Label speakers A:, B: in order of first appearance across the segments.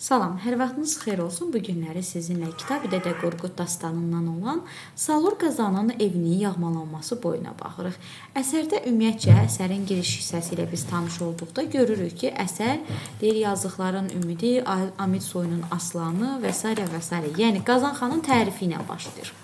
A: Salam, hər vaxtınız xeyir olsun. Bu günləri sizinlə Kitab-ı Dədə Qorqud dastanından olan Salur Qazanın evinin yağmalanması boyuna baxırıq. Əsərdə ümumiyyətcə əsərin giriş hissəsi ilə biz tanış olduqda görürük ki, əsər deyir yazıqların ümidi, Amid soyunun aslanı və s. və s. Yəni Qazan xanın tərifi ilə başlayır.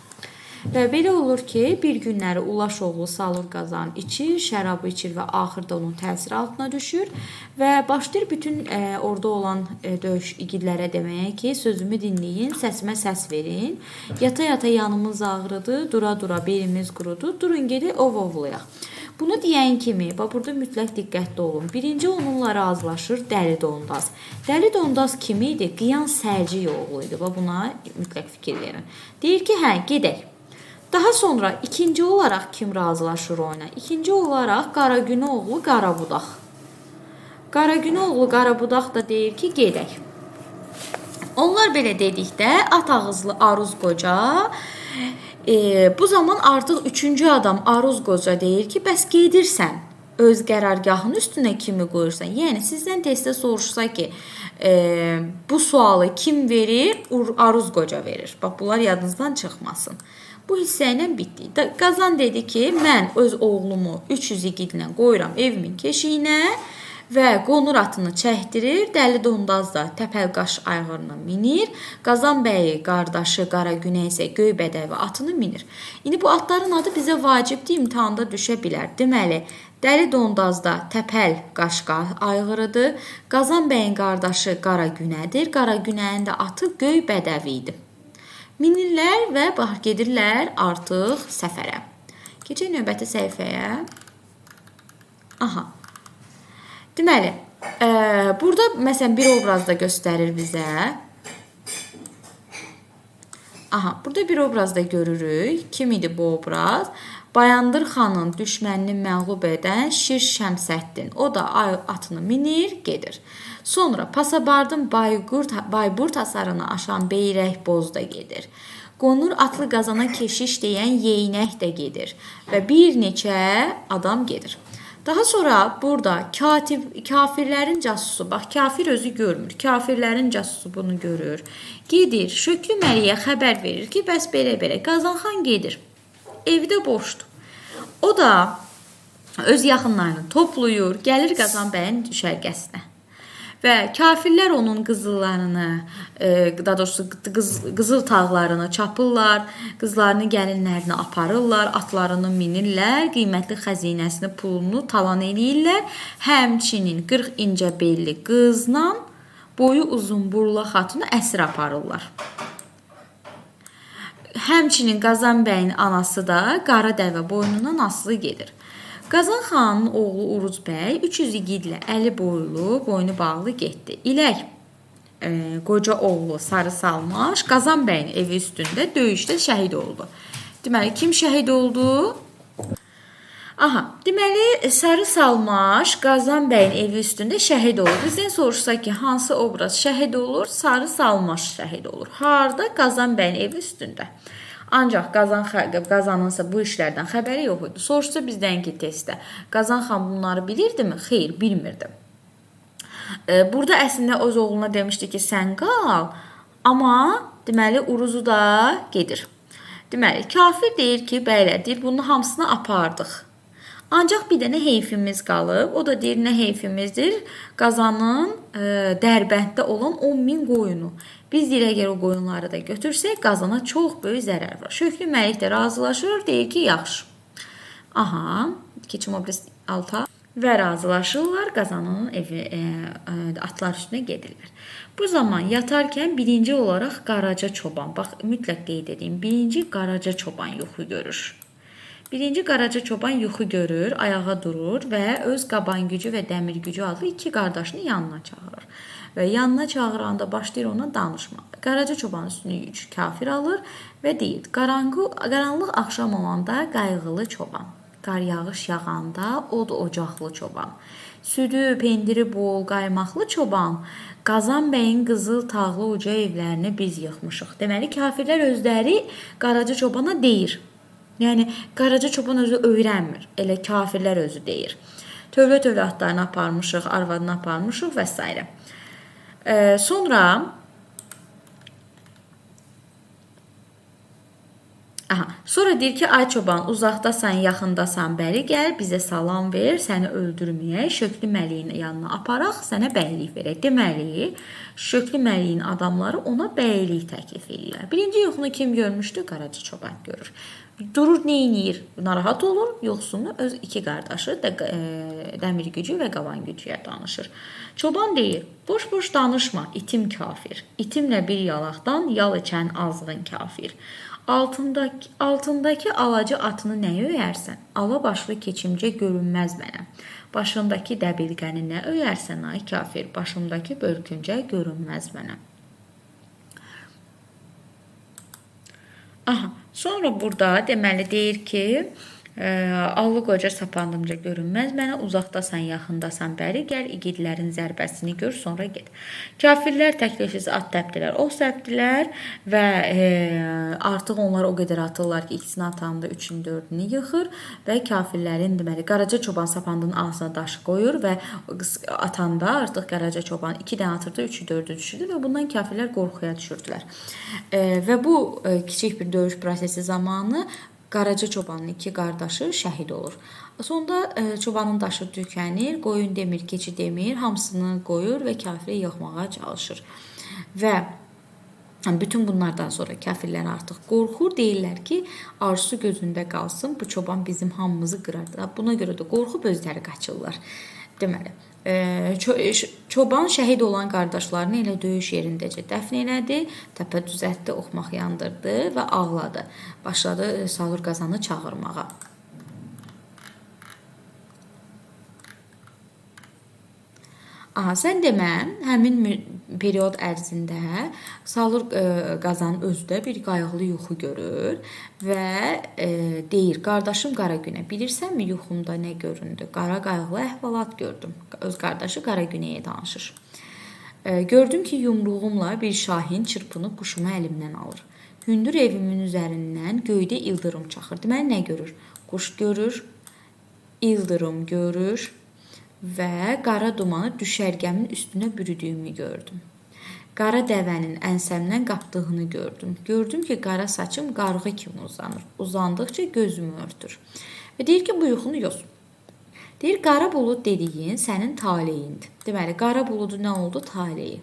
A: Və belə olur ki, bir günləri Ulaş oğlu Salur Qazan içir, şərabı içir və axırda onun təsiri altına düşür və başlayır bütün e, orada olan e, döyüş igidlərə deməyə ki, sözümü dinləyin, səsimə səs verin. Yata-yata yanımız ağrıdı, dura-dura belimiz qurudu. Durun gedib ov ovlayaq. Bunu deyən kimi, bax burada mütləq diqqətli olun. Birinci onunla razılaşır Dəli Dondaz. Dəli Dondaz kim idi? Qiyan Səlci oğlu idi. Bax buna mütləq fikir verin. Deyir ki, hə, gedək. Daha sonra ikinci olaraq kim razılaşır oyuna? İkinci olaraq Qaragünoğlu Qarabudaq. Qaragünoğlu Qarabudaq da deyir ki, gedək. Onlar belə dedikdə at ağızlı Aruz qoca e, bu zaman artıq üçüncü adam Aruz qoca deyir ki, bəs gedirsən öz qərargahının üstünə kimi qoyursan? Yəni sizdən testdə soruşsa ki, e, bu sualı kim verir? Aruz qoca verir. Bax bunlar yadınızdan çıxmasın. Bu hissə ilə bitdi. Qazan dedi ki, mən öz oğlumu 300 igidlə qoyuram evimin keşiyinə və qonur atını çəkdirir. Dəli Dondaz da təpəlqaş ayğırına minir. Qazan bəyi qardaşı Qara Güney isə Göybədəvi atını minir. İndi bu atların adı bizə vacibdir, imtahanda düşə bilər. Deməli, Dəli Dondazda təpəl qaşqa ayğırıdır. Qazan bəyin qardaşı Qara Günədir. Qara Günəyin də atı Göybədəvi idi. Minirlər və gedirlər artıq səfərə. Keçək növbəti səhifəyə. Aha. Deməli, e, burada məsələn bir obraz da göstərir bizə. Aha, burada bir obraz da görürük. Kim idi bu obraz? Bayandır xanın düşmənini məğlub edən Şir Şəmsəddin. O da atını minir, gedir. Sonra Pasabardın Bayburt, Bayburt hasarını aşan Beyrək Boz da gedir. Qonur atlı qazana keşiş deyən Yeynək də gedir və bir neçə adam gedir. Daha sonra burada katib kafirlərin casusu, bax kafir özü görmür. Kafirlərin casusu bunu görür. Gedir, Şöklü Məliyə xəbər verir ki, bəs belə-belə Qazanxan gedir. Evdə boşdur. O da öz yaxınlarını toplayır, gəlir Qazan bəyin düşərgəsinə. Və kafirlər onun qızıllarını, e, daha doğrusu qız, qızıl tağlarını çapırlar, qızlarını, gəlinlərini aparırlar, atlarını minirlər, qiymətli xəzinəsini, pulunu talan eləyirlər. Həmçinin 40 incə belli qızla boyu uzun burla xatunu əsir aparırlar. Həmçinin Qazan bəyin anası da qara dəvə boynundan asılı gedir. Qazan xanın oğlu Uruz bəy 300 igidlə əli boylu, boynu bağlı getdi. İlək e, qoca oğlu Sarı Salmaş Qazan bəyin evi üstündə döyüşdə şəhid oldu. Deməli kim şəhid oldu? Aha, deməli Sarı Salmaş Qazan bəyin evi üstündə şəhid olur. Bizdən soruşsa ki, hansı obraz şəhid olur? Sarı Salmaş şəhid olur. Harda? Qazan bəyin evi üstündə. Ancaq Qazan Qazanınsa bu işlərdən xəbəri yox idi. Soruşsa bizdən ki, testdə Qazan xan bunları bilirdimi? Xeyr, bilmirdi. Burada əslində öz oğluna demişdi ki, sən qal, amma deməli Uruzu da gedir. Deməli, kafir deyir ki, bəylər, deyir, bunun hamısını apardıq. Ancaq bir dənə heyfimiz qalıb. O da deyir nə heyfimizdir? Qazanın e, Dərbənddə olan 10 min qoyunu. Biz deyir əgər o qoyunları da götürsək, qazana çox böyük zərər var. Şöklü Məlik də razılaşır, deyir ki, yaxşı. Aha, keçim obraz alta və razılaşırlar, qazanın evi e, e, atlar üstünə gedirlər. Bu zaman yatarkən birinci olaraq Qaraca çoban, bax mütləq qeyd edeyim, birinci Qaraca çoban yuxu görür. Birinci Qaraca çoban yuxu görür, ayağa durur və öz qaban gücü və dəmir gücü adlı iki qardaşını yanına çağırır. Və yanına çağıranda başlayır ona danışmağa. Qaraca çoban üstünü güc kafir alır və deyir: "Qaranqı qaranlıq axşam olanda qayğılı çoban, qar yağış yağanda od ocaqlı çoban." Südü, pendiri bol, qaymaqlı çoban, Qazan bəyin qızıl tağlı uca evlərini biz yıxmışıq. Deməli kafirlər özləri Qaraca çobana deyir: Yəni Qaraca çoban özü öyrənmir. Elə kafirlər özü deyir. Tövlə-tövlə atlarını aparmışıq, arvadını aparmışıq və s. E, sonra Aha, sonra deyir ki, ay çoban, uzaqdasan, yaxındasan, bəri gəl, bizə salam ver, səni öldürməyək, Şöklü Məliyin yanına aparaq, sənə bəylik verək. Deməli, Şöklü Məliyin adamları ona bəylik təklif edirlər. Birinci yuxunu kim görmüşdü? Qaraca çoban görür. Durur, edir? Narahat olur, yoxsunu öz iki qardaşı da e, dəmir gücü və qavan gücüyə danışır. Çoban deyir: "Boş-boş danışma, itim kafir. İtimlə bir yalaqdan yal içən azğın kafir." Altındakı, altındakı alacı atını nəyə öyərsən? Ala başlı keçimcə görünməz mənə. Başındakı dəbilqəni nə öyərsən ay kafir? Başımdakı börküncə görünməz mənə. Aha, sonra burada deməli deyir ki, Allı qoca sapandımca görünməz mənə uzaqdasan, yaxındasan, bəri gəl, igidlərin zərbəsini gör, sonra get. Kafirlər təklifsiz at təpdilər, ox səpdilər və e, artıq onlar o qədər atırlar ki, ikisini atanda 3-ün 4-ünü yıxır və kafirlərin deməli Qaraca çoban sapandının ağzına daşı qoyur və atanda artıq Qaraca çoban 2 dənə atırdı, 3-ü 4-ü düşürdü və bundan kafirlər qorxuya düşürdülər. E, və bu e, kiçik bir döyüş prosesi zamanı Qaraca çobanın iki qardaşı şəhid olur. Sonda e, çobanın daşı tükənir, qoyun demir, keçi demir, hamısını qoyur və kafiri yıxmağa çalışır. Və bütün bunlardan sonra kafirlər artıq qorxur, deyirlər ki, arzusu gözündə qalsın, bu çoban bizim hamımızı qırar. Buna görə də qorxub özləri qaçırlar. Deməli, çoban şəhid olan qardaşlarını elə döyüş yerindəcə dəfn elədi, təpə düzəltdi, oxmaq yandırdı və ağladı. Başladı Salur Qazanı çağırmağa. Aha, sən demə, həmin period ərzində Salur ə, e, Qazan özü də bir qayğılı yuxu görür və ə, e, deyir: "Qardaşım Qara Günə, bilirsənmi yuxumda nə göründü? Qara qayğılı əhvalat gördüm." Öz qardaşı Qara Günəyə danışır. Ə, gördüm ki, yumruğumla bir şahin çırpınıb quşumu əlimdən alır. Hündür evimin üzərindən göydə ildırım çaxır. Deməli nə görür? Quş görür, ildırım görür və qara dumanı düşərgəmin üstünə bürüdüyümü gördüm. Qara dəvənin ənsəmdən qapdığını gördüm. Gördüm ki, qara saçım qarğı kimi uzanır. Uzandıqca gözümü örtür. Və deyir ki, bu yuxunu yoz. Deyir, qara bulud dediyin sənin taleyindir. Deməli, qara buludu nə oldu? Taleyi.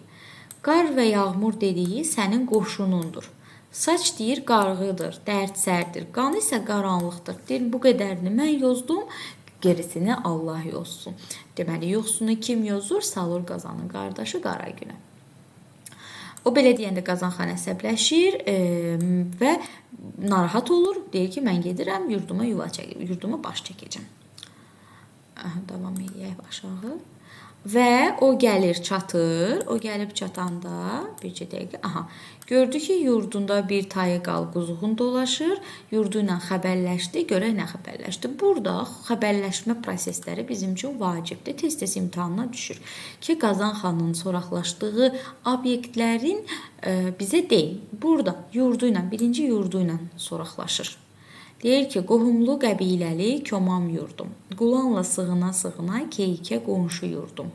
A: Qar və yağmur dediyi sənin qoşunundur. Saç deyir qarğıdır, dərd-sərdir. Qan isə qaranlıqdır. Deyir, bu qədərini mən yozdum gerisini Allah yozsun. Deməli, yoxsunu kim yozur? Salur Qazanın qardaşı Qaragünə. O belə deyəndə Qazanxan əsəbləşir e, və narahat olur. Deyir ki, mən gedirəm yurduma yuva çəkib, yurduma baş çəkəcəm. Davam edək aşağı. Və o gəlir, çatır. O gəlib çatanda bircə dəqiqə, aha, gördü ki, yurdunda bir tayı qal quzuğun dolaşır. Yurdu ilə xəbərləşdi. Görək nə xəbərləşdi. Burada xəbərləşmə prosesləri bizim üçün vacibdir. Tez-tez imtahana düşür ki, Qazan xanın soraqlaşdığı obyektlərin ə, bizə deyil. Burada yurdu ilə, birinci yurdu ilə soraqlaşır. Deyir ki, qohumlu qəbiləli komam yurdum. Qulanla sığına-sığına keykə qonşu yurdum.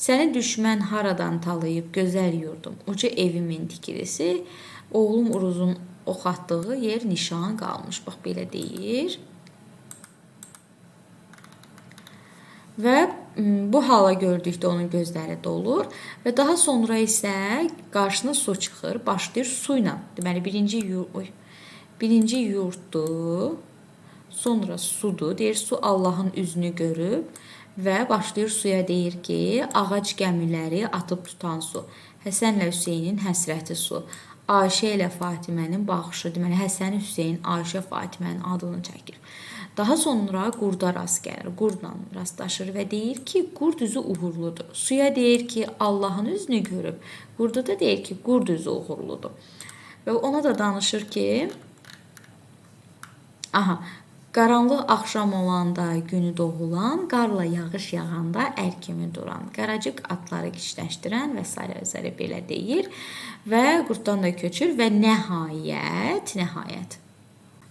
A: Səni düşmən haradan talayıb gözəl yurdum. Uca evimin tikilisi, oğlum Uruzun ox atdığı yer nişan qalmış. Bax belə deyir. Və bu hala gördükdə onun gözləri dolur və daha sonra isə qarşısına su çıxır, başlayır su ilə. Deməli birinci oy Birinci yurddur. Sonra sudur. Deyir su Allahın üzünü görüb və başlayır suya deyir ki, ağac gəmiləri atıb tutan su. Həsənlə Hüseynin həsrəti su. Ayşə ilə Fatimənin baxışı, deməli Həsən Hüseyn Ayşə Fatimənin adını çəkir. Daha sonra qurda rast gəlir. Qurdla rastlaşır və deyir ki, qurd üzü uğurludur. Suya deyir ki, Allahın üzünü görüb. Qurda da deyir ki, qurd üzü uğurludur. Və ona da danışır ki, Aha, Qaranlıq axşam olanda günü doğulan, qarla yağış yağanda ər kimi duran, qaracıq atları kiçləşdirən və s. və belə deyir və qurtdan da köçür və nəhayət, nəhayət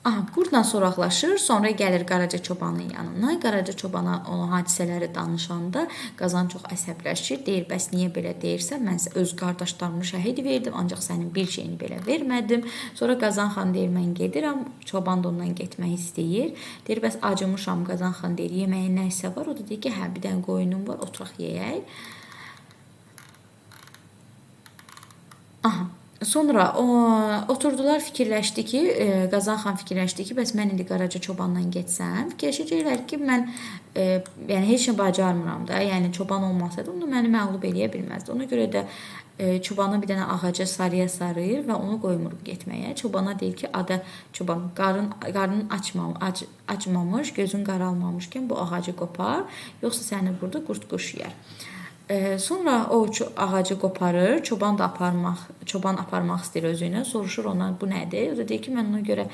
A: Aha, qurdla soraqlaşır, sonra gəlir Qaraca çobanın yanına. Qaraca çobana o hadisələri danışanda Qazan çox əsəbləşir. Deyir, bəs niyə belə deyirsən? Mən öz qardaşlarımı şəhid verdim, ancaq sənin bir şeyini belə vermədim. Sonra Qazan xan deyir, mən gedirəm. Çoban da ondan getmək istəyir. Deyir, bəs acımışam. Qazan xan deyir, yeməyin nə isə var? O da deyir ki, hə, bir dənə qoyunum var, oturaq yeyək. Aha. Sonra o oturdular, fikirləşdi ki, e, Qazan xan fikirləşdi ki, bəs mən indi Qaraca çobanla getsəm, fikirləşəcəklər ki, mən e, yəni heç nə bacarmıram da. Yəni çoban olmasaydı, onu məni məğlub eləyə bilməzdi. Ona görə də e, çobanı bir dənə ağaca sarıya sarıyır və onu qoymur getməyə. Çobana deyir ki, ada çoban, qarın qarnın açmam, ac, açmamış, gözün qaralmamışkən bu ağacı qopar, yoxsa səni burada qurd quş yeyər. Sonra o ağacı qoparır, çoban da aparmaq, çoban aparmaq istəyir özü ilə. Soruşur ona bu nədir? O da deyir ki, mən ona görə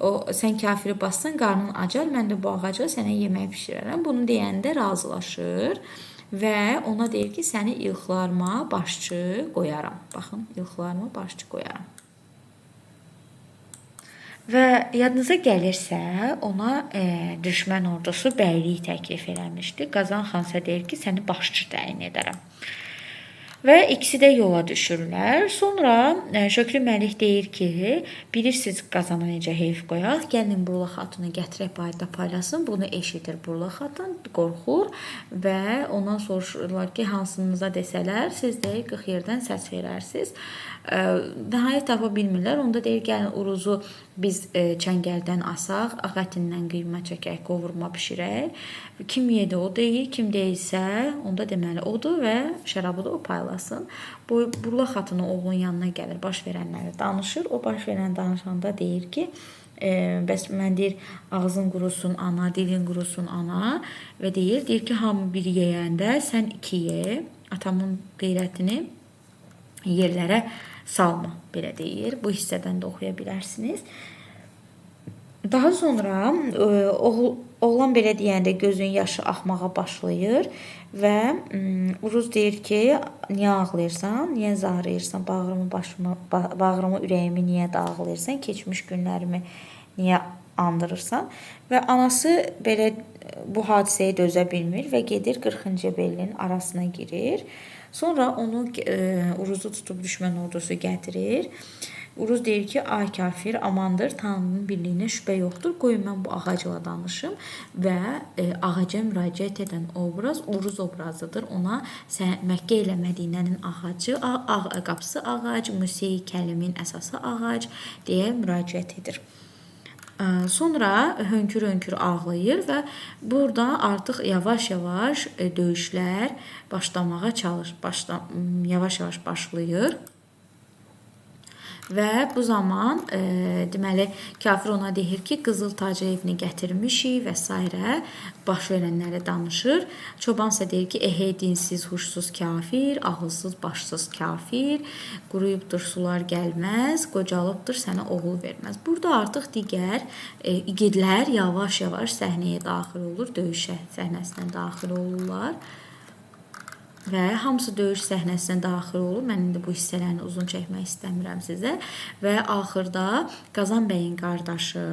A: o sən kafiri bassan qarnın acar, mən də bu ağaca sənə yemək bişirərəm. Bunu deyəndə razılaşır və ona deyir ki, səni ilxlarıma başçı qoyaram. Baxın, ilxlarıma başçı qoyaram. Və yadınıza gəlirsə, ona e, düşmən ordusu bəylik təklif eləmişdi. Qazan xan isə deyir ki, səni başçı təyin edərəm. Və ikisi də yola düşürlər. Sonra e, Şöklü Məlik deyir ki, bilirsiniz Qazana necə heyf qoyaq? Gəlin Burla xatunu gətirək bayırda paylasın. Bunu eşidir Burla xatun, qorxur və ondan soruşurlar ki, hansınıza desələr, siz də 40 yerdən səs verərsiniz. Nəhayət tapa bilmirlər. Onda deyir, gəlin uruzu biz çəngəldən asaq, ağ ətindən qıyma çəkək, qovurma bişirək. Kim yedi o deyir, kim deyilsə, onda deməli odur və şərabı da o paylasın. Bu Burla xatunu oğlun yanına gəlir, baş verənləri danışır. O baş verən danışanda deyir ki, e, bəs mən deyir ağzın qurusun ana, dilin qurusun ana və deyir, deyir ki, hamı bir yeyəndə sən iki ye. Atamın qeyrətini yerlərə salma belə deyir. Bu hissədən də oxuya bilərsiniz. Daha sonra e, oğul oğlan belə deyəndə gözün yaşı axmağa başlayır və Uruz deyir ki, niyə ağlayırsan? Niyə zarıyırsan? Bağrımı, başımı, bağrımı, ürəyimi niyə dağlayırsan? Keçmiş günlərimi niyə andırırsan? Və anası belə bu hadisəyə dözə bilmir və gedir 40-cı bellin arasına girir. Sonra onu e, Uruzu tutub düşmən ordusu gətirir. Uruz deyir ki, ay kafir, amandır, Tanrının birliyinə şübhə yoxdur. Qoyun mən bu ağacla danışım və e, ağaca müraciət edən obraz Uruz obrazıdır. Ona sən Məkkə ilə Mədinənin ağacı, ağ, ağ qapısı ağac, Musa kəlimin əsası ağac deyə müraciət edir. Sonra hönkür-hönkür ağlayır və burada artıq yavaş-yavaş e, döyüşlər başlamağa çalış, başla yavaş-yavaş başlayır. Və bu zaman e, deməli kafir ona deyir ki, qızıl tacı evini gətirmişik və s. baş verənləri danışır. Çoban isə deyir ki, ehey dinsiz, huşsuz kafir, ağılsız, başsız kafir, quruyubdur sular gəlməz, qocalıbdır sənə oğul verməz. Burada artıq digər e, igidlər yavaş-yavaş səhnəyə daxil olur, döyüş səhnəsinə daxil olurlar və hamısı döyüş səhnəsinə daxil olur. Mən indi bu hissələrini uzun çəkmək istəmirəm sizə və axırda Qazan bəyin qardaşı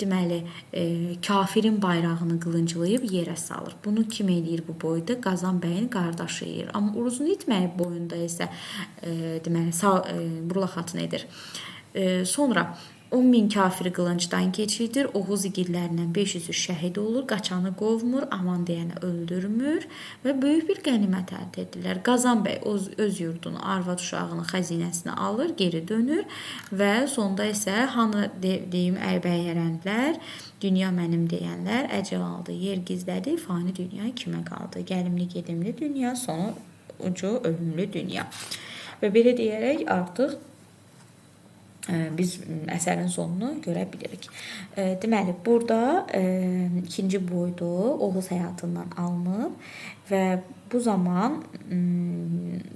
A: deməli e, kafirin bayrağını qılınclayıb yerə salır. Bunu kim eləyir bu boyda? Qazan bəyin qardaşı eləyir. Amma Uruzun itməyi boyunda isə e, deməli sağ e, Burla xatun edir. E, sonra 10 min kafiri qılıncdan keçirdir. Oğuz igidlərindən 500-ü şəhid olur, qaçanı qovmur, aman deyəni öldürmür və böyük bir qənimət əldə edirlər. Qazan bəy öz, öz yurdunu, arvad uşağını, xəzinəsini alır, geri dönür və sonda isə hanı de, deyim əybəyərəndlər, dünya mənim deyənlər əcəl aldı, yer gizlədi, fani dünya kimə qaldı? Gəlimli, gedimli dünya, sonu ucu ölümlü dünya. Və belə deyərək artıq biz əsərin sonunu görə bilirik. Deməli, burada ikinci boydu Oğuz həyatından alınıb və bu zaman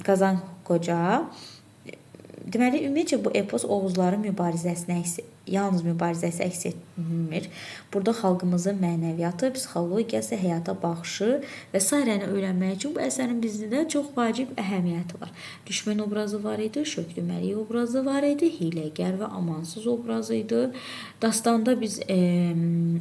A: Qazan qoca deməli ümumiyyətcə bu epos Oğuzların mübarizəsinə yalnız mübarizəsi əks etmir. Burada xalqımızın mənəviyyatı, psixologiyası, həyata baxışı və sairəni öyrənmək üçün bu əsərin bizdə çox vacib əhəmiyyəti var. Düşmən obrazı var idi, Şöklü Məlik obrazı var idi, hiləgər və amansız obrazı idi. Dastanda biz e,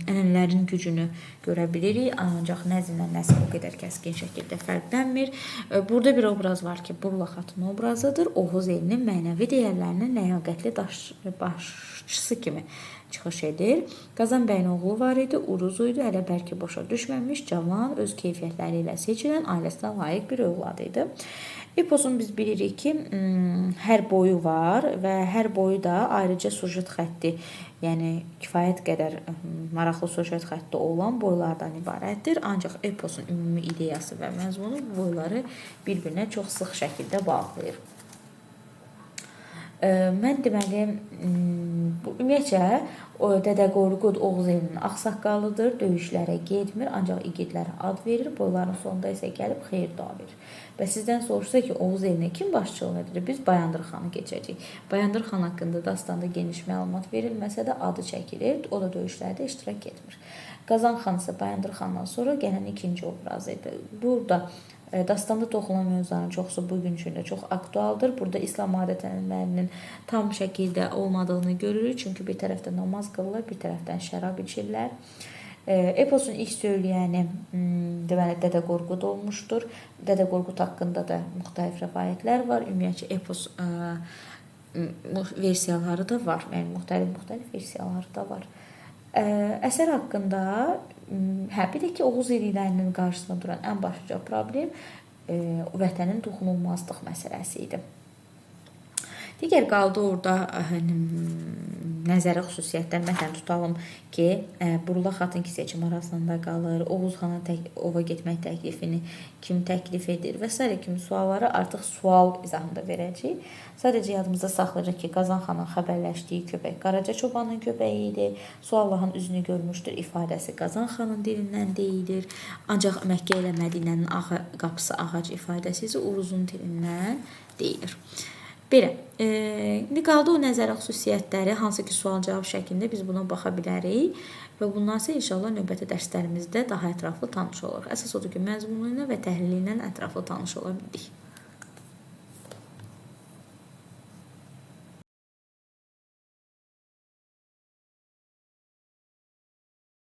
A: ənənələrin gücünü görə bilirik, ancaq nəzmlə nəsr o qədər kəskin şəkildə fərqlənmir. E, burada bir obraz var ki, Burla xatun obrazıdır. Oğuz elinin mənəvi dəyərlərinin ləyaqətli daş, başçısı kimi çıxış edir. Qazan bəyin oğlu var idi, Uruz idi, hələ bəlkə boşa düşməmiş, cavan, öz keyfiyyətləri ilə seçilən, ailəsinə layiq bir övlad idi. Eposun biz bilirik ki, hər boyu var və hər boyu da ayrıca sujet xətti, yəni kifayət qədər maraqlı sujet xətti olan boylardan ibarətdir. Ancaq eposun ümumi ideyası və məzmunu boyları bir-birinə çox sıx şəkildə bağlayır. Mən deməli bu ümumiyyətcə o Dədə Qorqud Oğuz elinin ağsaqqalıdır. Döyüşlərə getmir, ancaq igidlərə ad verir. Boyların sonunda isə gəlib xeyir dua verir. Və sizdən soruşsa ki, Oğuz elinə kim başçılıq edir? Biz Bayandır xanı keçəcəyik. Bayandır xan haqqında dastanda geniş məlumat verilməsə də adı çəkilir. O da döyüşlərdə iştirak etmir. Qazan xan isə Bayandır xandan sonra gələn ikinci obraz idi. Burada Dastanda toxunan mövzuların çoxusu bu gün üçün də çox aktualdır. Burada İslam adət-ənənələrinin tam şəkildə olmadığını görürük. Çünki bir tərəfdən namaz qılırlar, bir tərəfdən şərab içirlər. Eposun ilk söyləyəni deməli Dədə Qorqud olmuşdur. Dədə Qorqud haqqında da müxtəlif rəvayətlər var. Ümumiyyətcə epos versiyaları da var. Yəni müxtəlif-müxtəlif versiyaları da var. Əsər haqqında hə bir də ki, Oğuz elliklərinin qarşısında duran ən başlıca problem e, vətənin toxunulmazlıq məsələsi idi. Digər qaldı orada nəzəri xüsusiyyətlər məsələn tutalım ki, Burla xatın ki seçim arasında qalır, Oğuz xana tək ova getmək təklifini kim təklif edir və s. kimi sualları artıq sual izahında verəcəyik. Sadəcə yadımızda saxlayırıq ki, Qazan xanın xəbərləşdiyi köpək Qaraca çobanın köpəyi idi. Su Allahın üzünü görmüşdür ifadəsi Qazan xanın dilindən deyilir. Ancaq Məkkə ilə Mədinənin qapısı ağac ifadəsi isə Uruzun dilindən deyilir. Belə, e, indi qaldı o nəzərə xüsusiyyətləri, hansı ki, sual-cavab şəklində biz buna baxa bilərik və bundan isə inşallah növbəti dərslərimizdə daha ətraflı tanış olaq. Əsas odur ki, məzmunu ilə və təhlili ilə ətraflı tanış ola bildik.